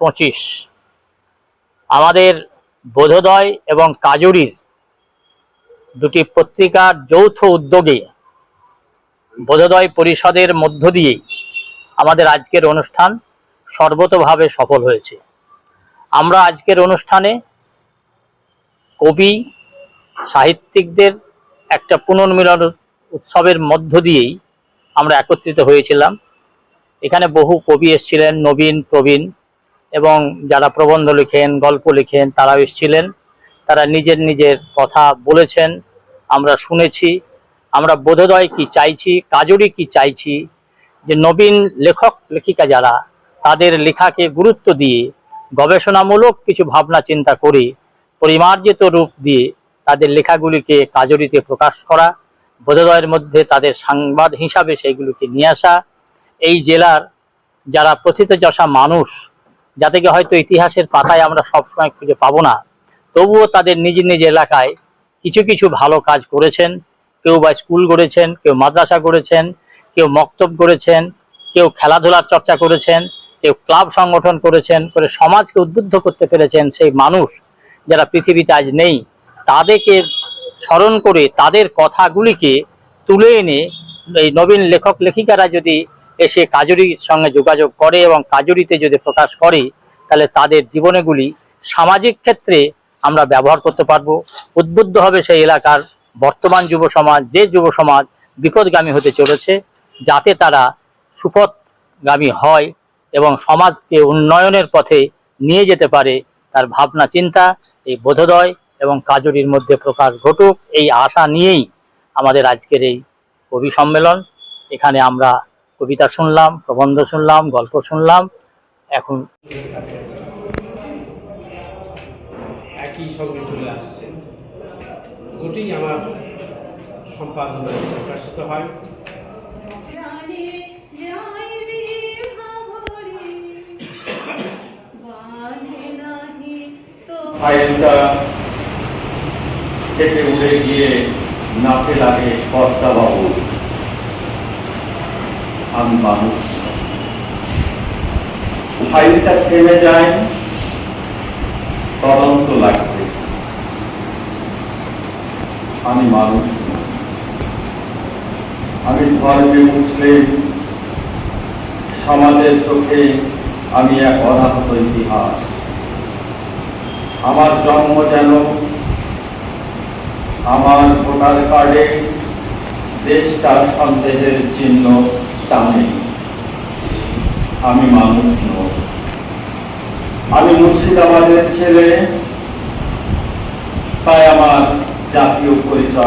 পঁচিশ। আমাদের বোধোদয় এবং কাজুরির দুটি পত্রিকার যৌথ উদ্যোগে বোধোদয় পরিষদের মধ্য দিয়েই আমাদের আজকের অনুষ্ঠান সর্বতভাবে সফল হয়েছে। আমরা আজকের অনুষ্ঠানে কবি, সাহিত্যিকদের একটা পুনর্মিলন উৎসবের মধ্য দিয়েই আমরা একত্রিত হয়েছিলাম। এখানে বহু কবি এসেছিলেন, নবীন, প্রবীণ। এবং যারা প্রবন্ধ লেখেন, গল্প লিখেন, তারাও এসেছিলেন। তারা নিজের নিজের কথা বলেছেন। আমরা শুনেছি। আমরা বোধোদয় কি চাইছি কাজরি কি চাইছি, যে নবীন লেখক, লেখিকা যারা, তাদের লেখাকে গুরুত্ব দিয়ে, গবেষণামূলক কিছু ভাবনা চিন্তা করে, পরিমার্জিত রূপ দিয়ে তাদের লেখাগুলিকে কাজরিতে প্রকাশ করা, বোধোদয়ের মধ্যে তাদের সংবাদ হিসাবে সেইগুলিকে নিয়ে আসা, এই জেলার যারা প্রথিতযশা মানুষ যাদেরকে হয়তো ইতিহাসের পাতায় আমরা সবসময় খুঁজে পাবো না। তবুও তাদের নিজ নিজ এলাকায় কিছু কিছু ভালো কাজ করেছেন। কেউ বা স্কুল গড়েছেন, কেউ মাদ্রাসা করেছেন কেউ মক্তব করেছেন কেউ খেলাধুলার চর্চা করেছেন, কেউ ক্লাব সংগঠন করেছেন, করে সমাজকে উদ্বুদ্ধ করতে পেরেছেন সেই মানুষ যারা পৃথিবীতে আজ নেই, তাদেরকে স্মরণ করে তাদের কথাগুলিকে তুলে এনে এই নবীন লেখক লেখিকারা যদি এসে কাজুরির সঙ্গে যোগাযোগ করে এবং কাজুরিতে যদি প্রকাশ করে, তাহলে তাদের জীবনেগুলি সামাজিক ক্ষেত্রে আমরা ব্যবহার করতে পারব। উদ্বুদ্ধ হবে সেই এলাকার বর্তমান যুব সমাজ, যে যুব সমাজ বিপদগামী হতে চলেছে, যাতে তারা সুপথগামী হয় এবং সমাজকে উন্নয়নের পথে নিয়ে যেতে পারে তার ভাবনা, চিন্তা, এই বোধোদয় এবং কাজুরির মধ্যে প্রকাশ ঘটুক, এই আশা নিয়েই আমাদের আজকের এই কবি সম্মেলন এখানে আমরা কবিতা শুনলাম প্রবন্ধ শুনলাম গল্প শুনলাম এখন একই সঙ্গে চলে আসছে। দুটোই আমার সম্পাদনা প্রকাশিত হয়। ফাইলটা থেকে উড়ে গিয়ে নাকে লাগে কর্তা বাবু ফাইলটা থেমে যায়, তদন্ত লাগবে আমি মানুষ। আমি ধর্মে মুসলিম। সমাজের চোখে আমি এক অনাহত ইতিহাস। আমার জন্ম যেন আমার ভোটার কার্ডে দেশটার সন্দেহের চিহ্ন টানে আমি মানুষ আমি মুর্শিদাবাদের ছেলে। তাই আমার জাতীয় পরিচয়